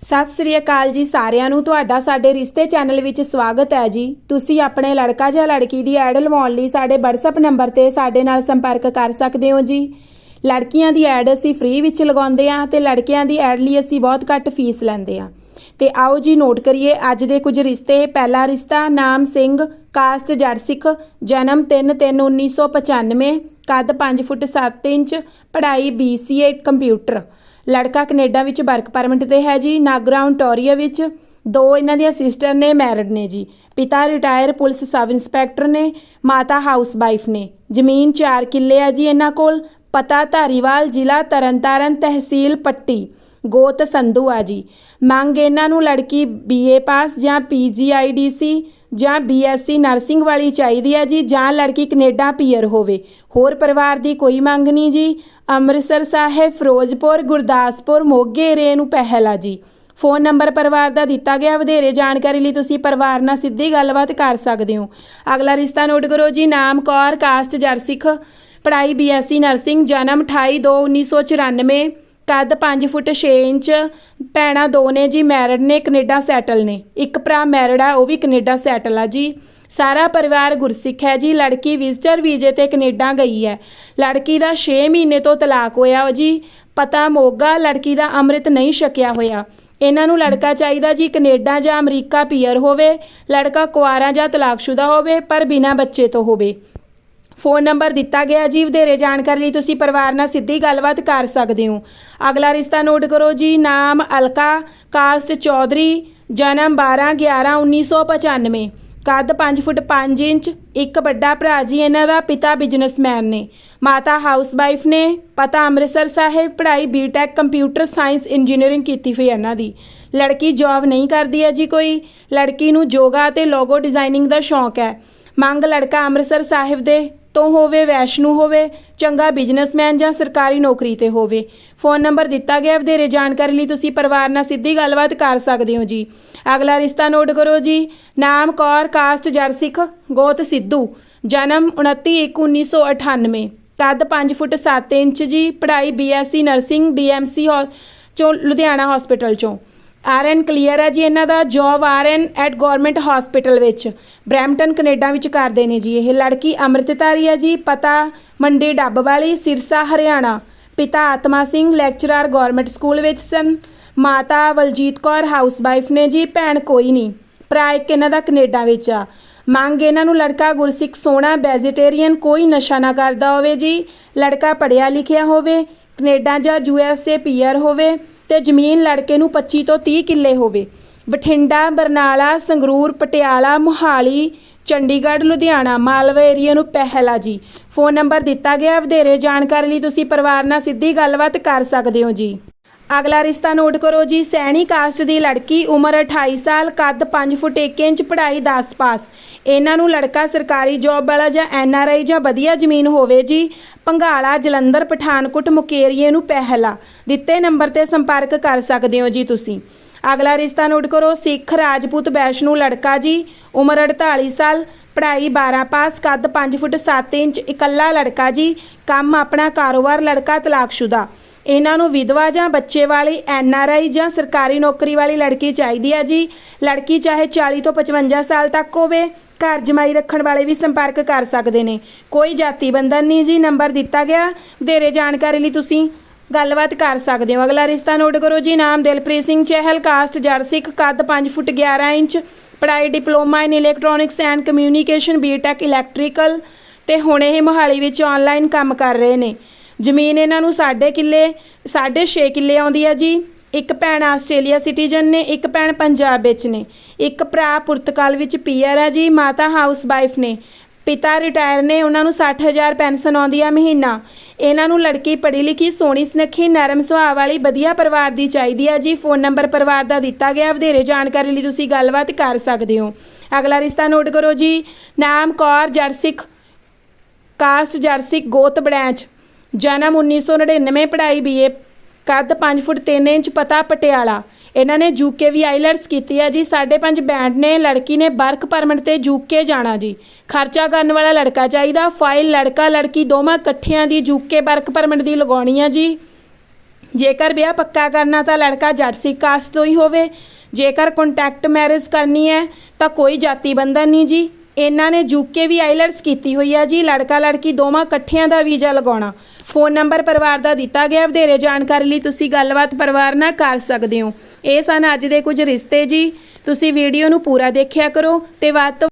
ਸਤਿ ਸ੍ਰੀ ਅਕਾਲ ਜੀ ਸਾਰਿਆਂ ਨੂੰ। ਤੁਹਾਡਾ ਸਾਡੇ ਰਿਸ਼ਤੇ ਚੈਨਲ ਵਿੱਚ ਸਵਾਗਤ ਹੈ ਜੀ। ਤੁਸੀਂ ਆਪਣੇ ਲੜਕਾ ਜਾਂ ਲੜਕੀ ਦੀ ਐਡ ਲਵਾਉਣ ਲਈ ਸਾਡੇ WhatsApp ਨੰਬਰ ਤੇ ਸਾਡੇ ਨਾਲ ਸੰਪਰਕ ਕਰ ਸਕਦੇ ਹੋ ਜੀ। ਲੜਕੀਆਂ ਦੀ ਐਡ ਅਸੀਂ ਫ੍ਰੀ ਵਿੱਚ ਲਗਾਉਂਦੇ ਹਾਂ ਤੇ ਲੜਕਿਆਂ ਦੀ ਐਡ ਲਈ ਅਸੀਂ ਬਹੁਤ ਘੱਟ ਫੀਸ ਲੈਂਦੇ ਹਾਂ। ਤੇ ਆਓ ਜੀ ਨੋਟ ਕਰੀਏ, ਅੱਜ ਦੇ ਕੁਝ ਰਿਸ਼ਤੇ। ਪਹਿਲਾ ਰਿਸ਼ਤਾ ਨਾਮ ਸਿੰਘ ਕਾਸਟ ਜੱਟ ਸਿੱਖ, ਜਨਮ 3/3/1995 ਕੱਦ 5 ਫੁੱਟ 7 ਇੰਚ, ਪੜ੍ਹਾਈ BCA ਕੰਪਿਊਟਰ ਲੜਕਾ ਕੈਨੇਡਾ ਵਿੱਚ ਵਰਕ ਪਰਮਿਟ ਤੇ ਹੈ ਜੀ, ਨਾਗਰਾ ontario ਵਿੱਚ ਦੋ ਇਹਨਾਂ ਦੀਆਂ ਸਿਸਟਰ ਨੇ, ਮੈਰਿਡ ਨੇ ਜੀ। ਪਿਤਾ ਰਿਟਾਇਰ ਪੁਲਿਸ ਸਬ ਇੰਸਪੈਕਟਰ ਨੇ, ਮਾਤਾ ਹਾਊਸ ਵਾਈਫ ਨੇ। ਜ਼ਮੀਨ 4 ਕਿੱਲੇ ਆ ਜੀ ਇਹਨਾਂ ਕੋਲ। ਪਤਾ ਧਾਰੀਵਾਲ, ਜ਼ਿਲ੍ਹਾ ਤਰਨਤਾਰਨ ਤਹਿਸੀਲ ਪੱਟੀ, ਗੋਤ ਸੰਧੂ ਆ ਜੀ। ਮੰਗ ਇਹਨਾਂ ਨੂੰ ਲੜਕੀ ਬੀਏ ਪਾਸ ਜਾਂ ਪੀਜੀਆਈਡੀਸੀ ਜਾਂ ਬੀਐਸਸੀ ਨਰਸਿੰਗ ਵਾਲੀ ਚਾਹੀਦੀ ਹੈ ਜੀ, ਜਾਂ ਲੜਕੀ ਕੈਨੇਡਾ ਪੀਅਰ ਹੋਵੇ। ਹੋਰ ਪਰਿਵਾਰ ਦੀ ਕੋਈ ਮੰਗ ਨਹੀਂ ਜੀ। ਅੰਮ੍ਰਿਤਸਰ ਸਾਹਿਬ, ਫਿਰੋਜ਼ਪੁਰ, ਗੁਰਦਾਸਪੁਰ, ਮੋਗੇ ਰੇਨੂੰ ਪਹਿਲ ਆ ਜੀ। ਫੋਨ ਨੰਬਰ ਪਰਿਵਾਰ ਦਾ ਦਿੱਤਾ ਗਿਆ, ਵਧੇਰੇ ਜਾਣਕਾਰੀ ਲਈ ਤੁਸੀਂ ਪਰਿਵਾਰ ਨਾਲ ਸਿੱਧੀ ਗੱਲਬਾਤ ਕਰ ਸਕਦੇ ਹੋ। ਅਗਲਾ ਰਿਸ਼ਤਾ ਨੋਟ ਕਰੋ ਜੀ, ਨਾਮ ਕੌਰ, ਕਾਸਟ ਜਰਸਿੱਖ। ਪੜ੍ਹਾਈ ਬੀਐਸਸੀ ਨਰਸਿੰਗ ਜਨਮ 28/2/1994 ਕੱਦ ਪੰਜ ਫੁੱਟ ਛੇ ਇੰਚ ਭੈਣਾਂ ਦੋ ਨੇ ਜੀ, ਮੈਰਿਡ ਨੇ, ਕੈਨੇਡਾ ਸੈਟਲ ਨੇ। ਇੱਕ ਭਰਾ ਮੈਰਿਡ ਆ, ਉਹ ਵੀ ਕੈਨੇਡਾ ਸੈਟਲ ਆ ਜੀ। ਸਾਰਾ ਪਰਿਵਾਰ ਗੁਰਸਿੱਖ ਹੈ ਜੀ। ਲੜਕੀ ਵਿਜ਼ਟਰ ਵੀਜ਼ੇ ਤੇ ਕੈਨੇਡਾ ਗਈ ਹੈ। ਲੜਕੀ ਦਾ 6 ਮਹੀਨੇ ਤੋਂ ਤਲਾਕ ਹੋਇਆ ਵਾ ਜੀ। ਪਤਾ ਮੋਗਾ, ਲੜਕੀ ਦਾ ਅੰਮ੍ਰਿਤ ਨਹੀਂ ਛਕਿਆ ਹੋਇਆ। ਇਹਨਾਂ ਨੂੰ ਲੜਕਾ ਚਾਹੀਦਾ ਜੀ, ਕੈਨੇਡਾ ਜਾਂ ਅਮਰੀਕਾ ਪੀਅਰ ਹੋਵੇ। ਲੜਕਾ ਕੁਆਰਾ ਜਾਂ ਤਲਾਕਸ਼ੁਦਾ ਹੋਵੇ, ਪਰ ਬਿਨਾਂ ਬੱਚੇ ਤੋਂ ਹੋਵੇ। ਫੋਨ ਨੰਬਰ ਦਿੱਤਾ ਗਿਆ ਜੀ, ਵਧੇਰੇ ਜਾਣਕਾਰੀ ਲਈ ਤੁਸੀਂ ਪਰਿਵਾਰ ਨਾਲ ਸਿੱਧੀ ਗੱਲਬਾਤ ਕਰ ਸਕਦੇ ਹੋ। ਅਗਲਾ ਰਿਸ਼ਤਾ ਨੋਟ ਕਰੋ ਜੀ, ਨਾਮ ਅਲਕਾ, ਕਾਸਟ ਚੌਧਰੀ, ਜਨਮ 12 11 1995 ਕੱਦ 5 ਫੁੱਟ 5 ਇੰਚ, ਇੱਕ ਵੱਡਾ ਭਰਾ ਜੀ, ਇਹਨਾਂ ਦਾ ਪਿਤਾ ਬਿਜ਼ਨਸਮੈਨ ਨੇ। ਮਾਤਾ ਹਾਊਸਵਾਈਫ ਨੇ, ਪਤਾ ਅੰਮ੍ਰਿਤਸਰ ਸਾਹਿਬ, ਪੜ੍ਹਾਈ ਬੀਟੈਕ ਕੰਪਿਊਟਰ ਸਾਇੰਸ ਇੰਜੀਨੀਅਰਿੰਗ ਕੀਤੀ ਹੋਈ ਇਹਨਾਂ ਦੀ। ਲੜਕੀ ਜੌਬ ਨਹੀਂ ਕਰਦੀ ਹੈ ਜੀ ਕੋਈ। ਲੜਕੀ ਨੂੰ ਯੋਗਾ ਤੇ ਲੋਗੋ ਡਿਜ਼ਾਈਨਿੰਗ ਦਾ ਸ਼ੌਂਕ ਹੈ। ਮੰਗ ਲੜਕਾ ਅੰਮ੍ਰਿਤਸਰ ਸਾਹਿਬ ਦੇ। ਤੋਂ ਹੋਵੇ, ਵੈਸ਼ਨੂ ਹੋਵੇ, ਚੰਗਾ ਬਿਜ਼ਨਸਮੈਨ ਜਾਂ ਸਰਕਾਰੀ ਨੌਕਰੀ ਤੇ ਹੋਵੇ। ਫੋਨ ਨੰਬਰ ਦਿੱਤਾ ਗਿਆ, ਵਧੇਰੇ ਜਾਣਕਾਰੀ ਲਈ ਤੁਸੀਂ ਪਰਿਵਾਰ ਨਾਲ ਸਿੱਧੀ ਗੱਲਬਾਤ ਕਰ ਸਕਦੇ ਹੋ ਜੀ। ਅਗਲਾ ਰਿਸ਼ਤਾ ਨੋਟ ਕਰੋ ਜੀ। ਨਾਮ ਕੌਰ, ਕਾਸਟ ਜਰਸਿੱਖ ਗੋਤ ਸਿੱਧੂ। ਜਨਮ 29/1/1998 ਕੱਦ 5 ਫੁੱਟ 7 ਇੰਚ ਜੀ। ਪੜ੍ਹਾਈ ਬੀਐਸਸੀ ਨਰਸਿੰਗ ਡੀਐਮਸੀ ਚੋਂ, ਲੁਧਿਆਣਾ ਹਸਪੀਟਲ ਚੋਂ। ਆਰ ਆਰਐਨ ਕਲੀਅਰ ਹੈ ਜੀ, ਇਹਨਾਂ ਦਾ job RN at government hospital ਵਿੱਚ। ਬ੍ਰੈਂਪਟਨ, ਕੈਨੇਡਾ ਵਿੱਚ ਕਰਦੇ ਨੇ ਜੀ। ਇਹ ਲੜਕੀ ਅੰਮ੍ਰਿਤਧਾਰੀ ਹੈ ਜੀ, ਪਤਾ ਮੰਡੀ ਡੱਬ ਵਾਲੀ, ਸਿਰਸਾ, ਹਰਿਆਣਾ। ਪਿਤਾ ਆਤਮਾ ਸਿੰਘ ਲੈਕਚਰਰ ਗਵਰਨਮੈਂਟ ਸਕੂਲ ਵਿੱਚ ਸਨ। ਮਾਤਾ ਬਲਜੀਤ ਕੌਰ ਹਾਊਸਵਾਈਫ ਨੇ ਜੀ, ਭੈਣ ਕੋਈ ਨਹੀਂ। ਭਰਾ ਇੱਕ ਇਹਨਾਂ ਦਾ ਕੈਨੇਡਾ ਵਿੱਚ ਆ। ਮੰਗ ਇਹਨਾਂ ਨੂੰ ਲੜਕਾ ਗੁਰਸਿੱਖ ਸੋਹਣਾ ਵੈਜੀਟੇਰੀਅਨ ਕੋਈ ਨਸ਼ਾ ਨਾ ਕਰਦਾ ਹੋਵੇ ਜੀ। ਲੜਕਾ ਪੜ੍ਹਿਆ ਲਿਖਿਆ ਹੋਵੇ, ਕੈਨੇਡਾ ਜਾਂ ਯੂਐਸਏ ਪੀਆਰ ਹੋਵੇ। ਤੇ ਜ਼ਮੀਨ ਲੜਕੇ ਨੂੰ 25 ਤੋਂ 30 ਕਿੱਲੇ ਹੋਵੇ। ਬਠਿੰਡਾ, ਬਰਨਾਲਾ, ਸੰਗਰੂਰ, ਪਟਿਆਲਾ, ਮੁਹਾਲੀ, ਚੰਡੀਗੜ੍ਹ, ਲੁਧਿਆਣਾ, ਮਾਲਵਾ ਏਰੀਆ ਨੂੰ ਪਹਿਲ ਆ ਜੀ। ਫੋਨ ਨੰਬਰ ਦਿੱਤਾ ਗਿਆ। ਵਧੇਰੇ ਜਾਣਕਾਰੀ ਲਈ ਤੁਸੀਂ ਪਰਿਵਾਰ ਨਾਲ ਸਿੱਧੀ ਗੱਲਬਾਤ ਕਰ ਸਕਦੇ ਹੋ ਜੀ। ਅਗਲਾ ਰਿਸ਼ਤਾ ਨੋਟ ਕਰੋ ਜੀ, ਸੈਣੀ ਕਾਸਟ ਦੀ ਲੜਕੀ ਉਮਰ 28 ਸਾਲ, ਕੱਦ 5 ਫੁੱਟ 1 ਇੰਚ, ਪੜ੍ਹਾਈ 10 ਪਾਸ। ਇਹਨਾਂ ਨੂੰ ਲੜਕਾ ਸਰਕਾਰੀ ਜੌਬ ਵਾਲਾ ਜਾਂ ਐੱਨ ਆਰ ਆਈ ਜਾਂ ਵਧੀਆ ਜ਼ਮੀਨ ਹੋਵੇ ਜੀ। ਪੰਘਾਲਾ ਜਲੰਧਰ, ਪਠਾਨਕੋਟ, ਮੁਕੇਰੀਏ ਨੂੰ ਪਹਿਲਾ। ਦਿੱਤੇ ਨੰਬਰ ਤੇ ਸੰਪਰਕ ਕਰ ਸਕਦੇ ਹੋ ਜੀ ਤੁਸੀਂ। ਅਗਲਾ ਰਿਸ਼ਤਾ ਨੋਟ ਕਰੋ, ਸਿੱਖ ਰਾਜਪੂਤ ਵੈਸ਼ਨੂ ਲੜਕਾ ਜੀ। ਉਮਰ 48 ਸਾਲ, ਪੜ੍ਹਾਈ 12 ਪਾਸ, ਕੱਦ 5 ਫੁੱਟ 7 ਇੰਚ, ਇਕੱਲਾ ਲੜਕਾ ਜੀ। ਕੰਮ ਆਪਣਾ ਕਾਰੋਬਾਰ ਲੜਕਾ ਤਲਾਕਸ਼ੁਦਾ। ਇਹਨਾਂ ਨੂੰ ਵਿਧਵਾ ਜਾਂ ਬੱਚੇ ਵਾਲੀ ਐਨ ਆਰ ਆਈ ਜਾਂ ਸਰਕਾਰੀ ਨੌਕਰੀ ਵਾਲੀ ਲੜਕੀ ਚਾਹੀਦੀ ਹੈ ਜੀ। ਲੜਕੀ ਚਾਹੇ 40 ਤੋਂ 55 ਸਾਲ ਤੱਕ ਹੋਵੇ, ਘਰ ਜਮਾਈ ਰੱਖਣ ਵਾਲੇ ਵੀ ਸੰਪਰਕ ਕਰ ਸਕਦੇ ਨੇ। ਕੋਈ ਜਾਤੀ ਬੰਧਨ ਨਹੀਂ ਜੀ, ਨੰਬਰ ਦਿੱਤਾ ਗਿਆ। ਵਧੇਰੇ ਜਾਣਕਾਰੀ ਲਈ ਤੁਸੀਂ ਗੱਲਬਾਤ ਕਰ ਸਕਦੇ ਹੋ। ਅਗਲਾ ਰਿਸ਼ਤਾ ਨੋਟ ਕਰੋ ਜੀ, ਨਾਮ ਦਿਲਪ੍ਰੀਤ ਸਿੰਘ ਚਹਿਲ, ਕਾਸਟ ਜਰਸਿਕ ਕੱਦ 5 ਫੁੱਟ 11 ਇੰਚ, ਪੜ੍ਹਾਈ diploma in electronics and communication BTech electrical ਤੇ ਹੁਣ ਇਹ ਮੋਹਾਲੀ ਵਿੱਚ ਆਨਲਾਈਨ ਕੰਮ ਕਰ ਰਹੇ ਨੇ। ਜ਼ਮੀਨ ਇਹਨਾਂ ਨੂੰ ਸਾਢੇ ਕਿੱਲੇ ਸਾਢੇ 6 ਕਿੱਲੇ ਆਉਂਦੀ ਹੈ ਜੀ। ਇੱਕ ਭੈਣ ਆਸਟ੍ਰੇਲੀਆ ਸਿਟੀਜ਼ਨ ਨੇ, ਇੱਕ ਭੈਣ ਪੰਜਾਬ ਵਿੱਚ ਨੇ। ਇੱਕ ਭਰਾ ਪੁਰਤਗਾਲ ਵਿੱਚ ਪੀਆਰ ਹੈ ਜੀ, ਮਾਤਾ ਹਾਊਸ ਵਾਈਫ ਨੇ। ਪਿਤਾ ਰਿਟਾਇਰ ਨੇ, ਉਹਨਾਂ ਨੂੰ 60000 ਪੈਨਸ਼ਨ ਆਉਂਦੀ ਆ ਮਹੀਨਾ। ਇਹਨਾਂ ਨੂੰ ਲੜਕੀ ਪੜ੍ਹੀ ਲਿਖੀ, ਸੋਹਣੀ ਸੁਨੱਖੀ, ਨਰਮ ਸੁਭਾਅ ਵਾਲੀ, ਵਧੀਆ ਪਰਿਵਾਰ ਦੀ ਚਾਹੀਦੀ ਆ ਜੀ। ਫੋਨ ਨੰਬਰ ਪਰਿਵਾਰ ਦਾ ਦਿੱਤਾ ਗਿਆ, ਵਧੇਰੇ ਜਾਣਕਾਰੀ ਲਈ ਤੁਸੀਂ ਗੱਲਬਾਤ ਕਰ ਸਕਦੇ ਹੋ। ਅਗਲਾ ਰਿਸ਼ਤਾ ਨੋਟ ਕਰੋ ਜੀ। ਨਾਮ ਕੌਰ ਜਰਸਿਕ ਕਾਸਟ ਜਰਸਿਕ ਗੋਤ ਬੜੈਂਚ। ਜਨਮ 1999 ਪੜ੍ਹਾਈ ਬੀਏ ਕੱਦ 5 ਫੁੱਟ 3 ਇੰਚ, ਪਤਾ ਪਟਿਆਲਾ। ਇਹਨਾਂ ਨੇ ਯੂਕੇ ਵੀ ਆਈਲੈਟਸ ਕੀਤੀ ਹੈ ਜੀ। 5.5 ਬੈਂਡ ਨੇ, ਲੜਕੀ ਨੇ ਵਰਕ ਪਰਮਿਟ ਤੇ ਯੂਕੇ ਜਾਣਾ ਜੀ। ਖਰਚਾ ਕਰਨ ਵਾਲਾ ਲੜਕਾ ਚਾਹੀਦਾ। ਫਾਈਲ ਲੜਕਾ, ਲੜਕੀ ਦੋਵਾਂ ਇਕੱਠਿਆਂ ਦੀ ਯੂਕੇ ਵਰਕ ਪਰਮਿਟ ਦੀ ਲਗਾਉਣੀ ਹੈ ਜੀ। ਜੇਕਰ ਵਿਆਹ ਪੱਕਾ ਕਰਨਾ ਤਾਂ ਲੜਕਾ ਜੱਟ ਕਾਸਟ ਤੋਂ ਹੀ ਹੋਵੇ। ਜੇਕਰ ਕੰਟੈਕਟ ਮੈਰਿਜ ਕਰਨੀ ਹੈ ਤਾਂ ਕੋਈ ਜਾਤੀ ਬੰਧਨ ਨਹੀਂ ਜੀ। ਇਹਨਾਂ ਨੇ ਯੂਕੇ ਵੀ ਆਈਲਟਸ ਕੀਤੀ ਹੋਈ ਆ ਜੀ, ਲੜਕਾ ਲੜਕੀ ਦੋਵਾਂ ਇਕੱਠਿਆਂ ਦਾ ਵੀਜ਼ਾ ਲਗਾਉਣਾ। ਫੋਨ ਨੰਬਰ ਪਰਿਵਾਰ ਦਾ ਦਿੱਤਾ ਗਿਆ, ਵਧੇਰੇ ਜਾਣਕਾਰੀ ਲਈ ਤੁਸੀਂ ਗੱਲਬਾਤ ਪਰਿਵਾਰ ਨਾਲ ਕਰ ਸਕਦੇ ਹੋ। ਇਹ ਸਨ ਅੱਜ ਦੇ ਕੁਝ ਰਿਸ਼ਤੇ ਜੀ। ਤੁਸੀਂ ਵੀਡੀਓ ਨੂੰ ਪੂਰਾ ਦੇਖਿਆ ਕਰੋ ਤੇ ਵੱਧ ਤੋਂ